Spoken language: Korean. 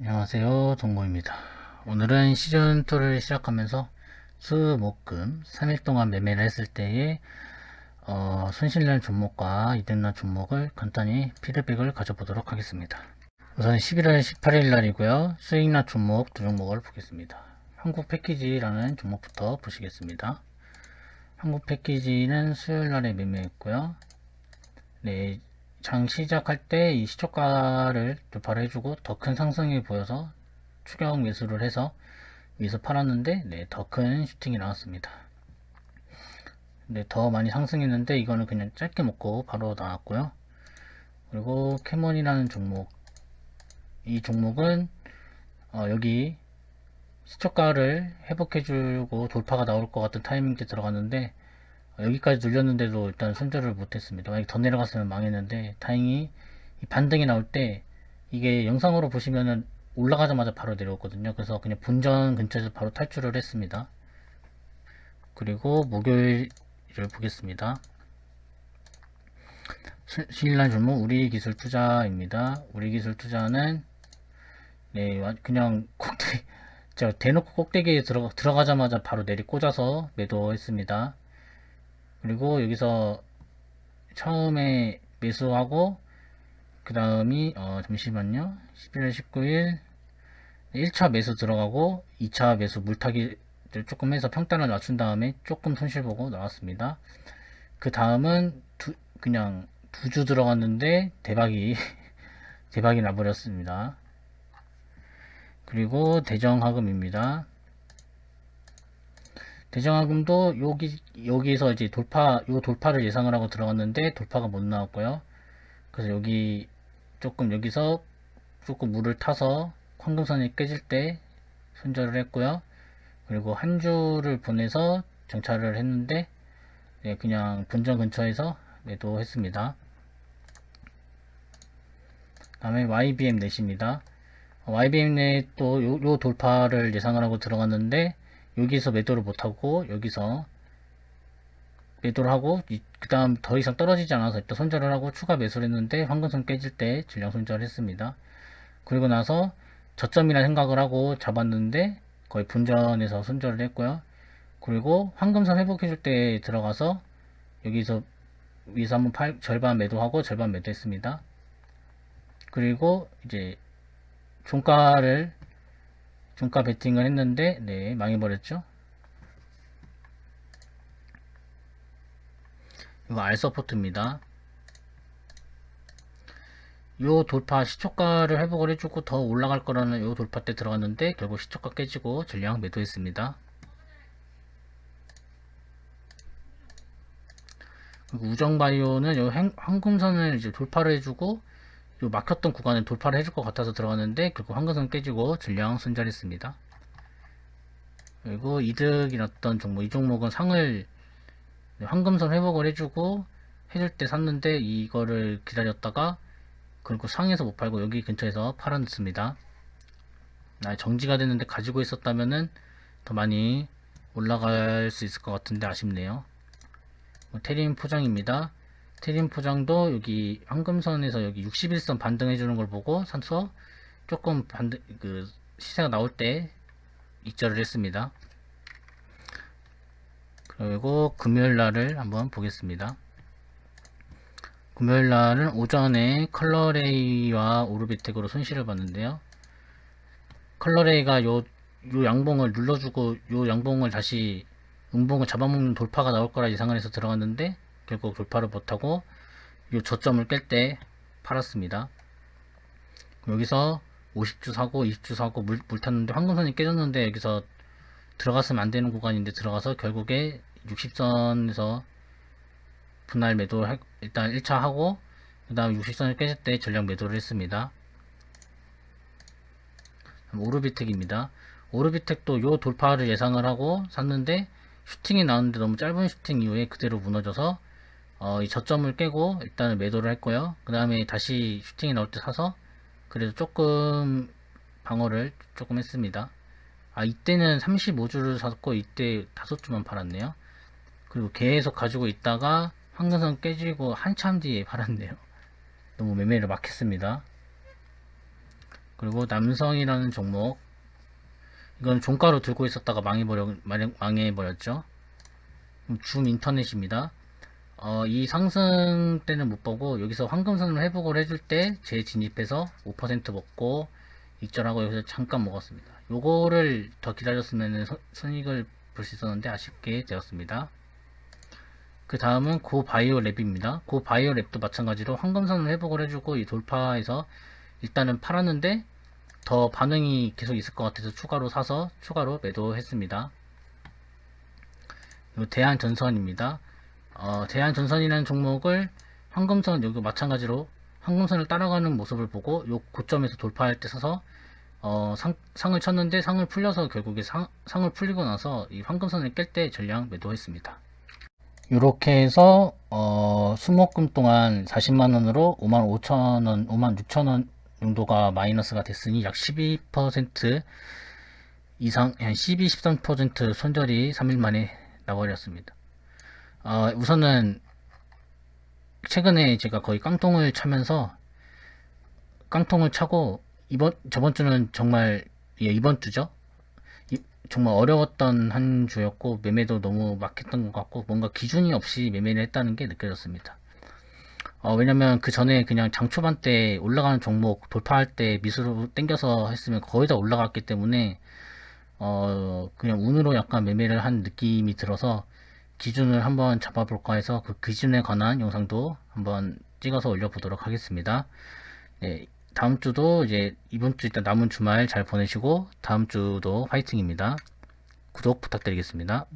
안녕하세요 동고입니다. 오늘은 시즌2를 시작하면서 수, 목, 금 3일 동안 매매를 했을 때의 어, 손실난 종목과 이득난 종목을 간단히 피드백을 가져보도록 하겠습니다. 우선 11월 18일 날이고요. 수익난 종목 두 종목을 보겠습니다. 한국 패키지라는 종목부터 보시겠습니다. 한국 패키지는 수요일 날에 매매했고요. 네, 장 시작할 때 이 시초가를 돌파를 해주고 더 큰 상승이 보여서 추격 매수를 해서 위에서 팔았는데 네, 더 큰 슈팅이 나왔습니다. 네, 더 많이 상승했는데 이거는 그냥 짧게 먹고 바로 나왔고요. 그리고 캐몬이라는 종목 이 종목은 어, 여기 시초가를 회복해주고 돌파가 나올 것 같은 타이밍 때 들어갔는데 여기까지 눌렸는데도 일단 손절을 못했습니다. 만약 더 내려갔으면 망했는데 다행히 이 반등이 나올 때 이게 영상으로 보시면은 올라가자마자 바로 내려왔거든요. 그래서 그냥 본전 근처에서 바로 탈출을 했습니다. 그리고 목요일을 보겠습니다. 신일날 종목 우리 기술 투자입니다. 우리 기술 투자는 네 그냥 꼭대기 제가 대놓고 꼭대기에 들어가, 들어가자마자 바로 내리 꽂아서 매도했습니다. 그리고 여기서 처음에 매수하고 그 다음이 어 잠시만요. 11월 19일 1차 매수 들어가고 2차 매수 물타기를 조금 해서 평단을 낮춘 다음에 조금 손실 보고 나왔습니다. 그 다음은 두, 그냥 두 주 들어갔는데 대박이 대박이 나버렸습니다. 그리고 대정하금입니다 대정하금도 여기 여기서 이제 돌파 요 돌파를 예상을 하고 들어갔는데 돌파가 못 나왔고요. 그래서 여기 조금 여기서 조금 물을 타서 황금선이 깨질 때 손절을 했고요. 그리고 한 주를 보내서 정찰을 했는데 네, 그냥 본전 근처에서 매도했습니다. 다음에 YBM 넷입니다. YBM 요, 요 돌파를 예상을 하고 들어갔는데 여기서 매도를 못하고 여기서 매도를 하고 그 다음 더 이상 떨어지지 않아서 일단 손절을 하고 추가 매수를 했는데 황금선 깨질 때 질량 손절을 했습니다. 그리고 나서 저점이라 생각을 하고 잡았는데 거의 분전에서 손절을 했고요. 그리고 황금선 회복해줄 때 들어가서 여기서 위에서 한번 팔, 절반 매도하고 절반 매도했습니다. 그리고 이제 종가를 종가 베팅을 했는데 네 망해버렸죠. 이거 R 서포트입니다. 요 돌파 시초가를 회복을 해주고 더 올라갈 거라는 요 돌파 때 들어갔는데 결국 시초가 깨지고 전량 매도했습니다. 우정바이오는 요 황금선을 이제 돌파를 해주고 요 막혔던 구간을 돌파를 해줄 것 같아서 들어갔는데 결국 황금선 깨지고 전량 손절했습니다. 그리고 이득이 났던 종목 이 종목은 상을 황금선 회복을 해주고 해줄 때 샀는데 이거를 기다렸다가 그리고 상에서 못 팔고 여기 근처에서 팔아냈습니다. 나 정지가 됐는데 가지고 있었다면은 더 많이 올라갈 수 있을 것 같은데 아쉽네요. 뭐 테린 포장입니다. 테린 포장도 여기 황금선에서 여기 61선 반등해 주는 걸 보고 산서 조금 반등 그 시세가 나올 때 입절을 했습니다. 그리고 금요일 날을 한번 보겠습니다. 금요일 날은 오전에 컬러레이와 오르비텍으로 손실을 봤는데요. 컬러레이가 요, 요 양봉을 눌러주고 요 양봉을 다시 음봉을 잡아먹는 돌파가 나올 거라 예상을 해서 들어갔는데 결국 돌파를 못하고 이 저점을 깰 때 팔았습니다. 여기서 50주 사고 20주 사고 물, 물 탔는데 황금선이 깨졌는데 여기서 들어갔으면 안 되는 구간인데 들어가서 결국에 60선에서 분할 매도 일단 1차 하고 그 다음 60선을 깨질 때 전량 매도를 했습니다. 오르비텍입니다. 오르비텍도 요 돌파를 예상을 하고 샀는데 슈팅이 나왔는데 너무 짧은 슈팅 이후에 그대로 무너져서 어, 이 저점을 깨고 일단은 매도를 했고요. 그 다음에 다시 슈팅이 나올 때 사서 그래도 조금 방어를 조금 했습니다. 아 이때는 35주를 샀고 이때 5주만 팔았네요. 그리고 계속 가지고 있다가 황금선 깨지고 한참 뒤에 팔았네요. 너무 매매를 막혔습니다. 그리고 남성이라는 종목 이건 종가로 들고 있었다가 망해버려 망해- 망해버렸죠. 줌 인터넷입니다. 어, 이 상승 때는 못 보고 여기서 황금선을 회복을 해줄 때 재진입해서 5% 먹고 익절하고 여기서 잠깐 먹었습니다. 요거를 더 기다렸으면 선익을 볼 수 있었는데 아쉽게 되었습니다. 그 다음은 고바이오 랩입니다. 고바이오 랩도 마찬가지로 황금선을 회복을 해주고 이 돌파에서 일단은 팔았는데 더 반응이 계속 있을 것 같아서 추가로 사서 추가로 매도했습니다. 대한전선입니다. 어, 대한전선이라는 종목을 황금선 여기 마찬가지로 황금선을 따라가는 모습을 보고 요 고점에서 돌파할 때 사서 어, 상, 상을 쳤는데 상을 풀려서 결국에 상, 상을 풀리고 나서 이 황금선을 깰 때 전량 매도했습니다. 이렇게 해서 어, 수목금 동안 40만원으로 5만 5천원, 5만 6천원 정도가 마이너스가 됐으니 약 12% 이상, 한 12, 13% 손절이 3일 만에 나버렸습니다. 어, 우선은 최근에 제가 거의 깡통을 차면서 깡통을 차고 이번 저번 주는 정말 예, 이번 주죠. 이- 정말 어려웠던 한 주였고 매매도 너무 막혔던 것 같고 뭔가 기준이 없이 매매를 했다는 게 느껴졌습니다. 어, 왜냐면 그 전에 그냥 장 초반 때 올라가는 종목 돌파할 때 미수로 땡겨서 했으면 거의 다 올라갔기 때문에 어, 그냥 운으로 약간 매매를 한 느낌이 들어서 기준을 한번 잡아볼까 해서 그 기준에 관한 영상도 한번 찍어서 올려보도록 하겠습니다. 네, 다음 주도 이제 이번 주 일단 남은 주말 잘 보내시고 다음 주도 화이팅입니다. 구독 부탁드리겠습니다.